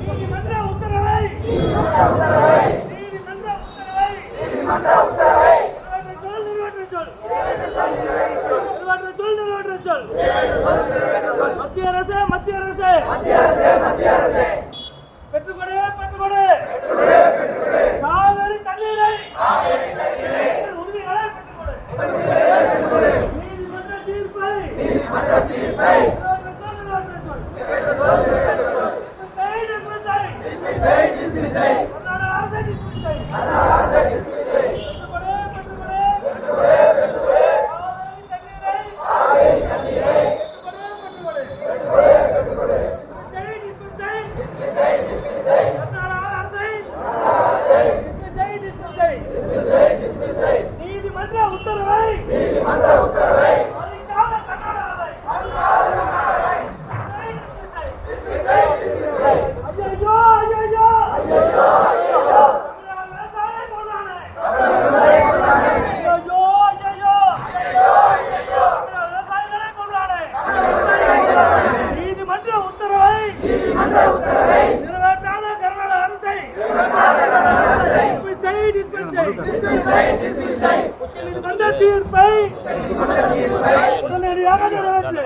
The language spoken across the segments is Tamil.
நீதிமன்ற உத்தரவை நீதிமன்ற உத்தரவை நிறைவேற்ற சொல், நிறைவேற்ற சொல். நிறைவேற்ற சொல், நிறைவேற்ற சொல். மத்திய அரசு மத்திய அரசு. பெற்றுக்கொடு பெற்றுக்கொடு. காவிரி தண்ணீரை. உறுதிகளை பெற்றுக்கொடு. நீதிமன்ற தீர்ப்பை. கர்நாடக அரசை டிஸ்மிஸை. பெற்றுக்கொடு, பெற்றுக்கொடு. காவிரி தண்ணீரை பெற்றுக்கொடு, பெற்றுக்கொடு. டிஸ்மிஸை, டிஸ்மிஸை. கர்நாடக அரசை டிஸ்மிஸை, டிஸ்மிஸை. நீதிமன்ற உத்தரவை மதிக்காத கர்நாடக அரசை. டிஸ்மிஸை, டிஸ்மிஸை. ஐயையோ, ஐயையோ. தமிழக விவசாயியை கொன்றானே. ஐயையோ, ஐயையோ. தமிழக விவசாயிகளை கொன்றானே. நீதிமன்ற உத்தரவை. நிறைவேற்றாத கர்நாடக அரசை. உச்சநீதிமன்ற தீர்ப்பை உடனடியாக நிறைவேற்று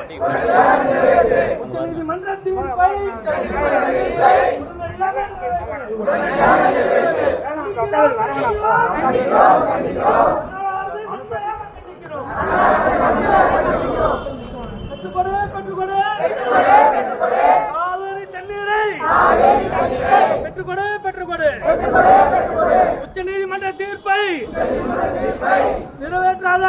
உச்சநீதிமன்ற தீர்ப்பை உடனடியாக நிறைவேற்று. பெற்றுக்கொடு, பெற்றுக்கொடு. காவிரி தண்ணீரை பெற்றுக்கொடு பெற்றுக்கொடு. உச்ச நீதிமன்ற தீர்ப்பை நிறைவேற்றாத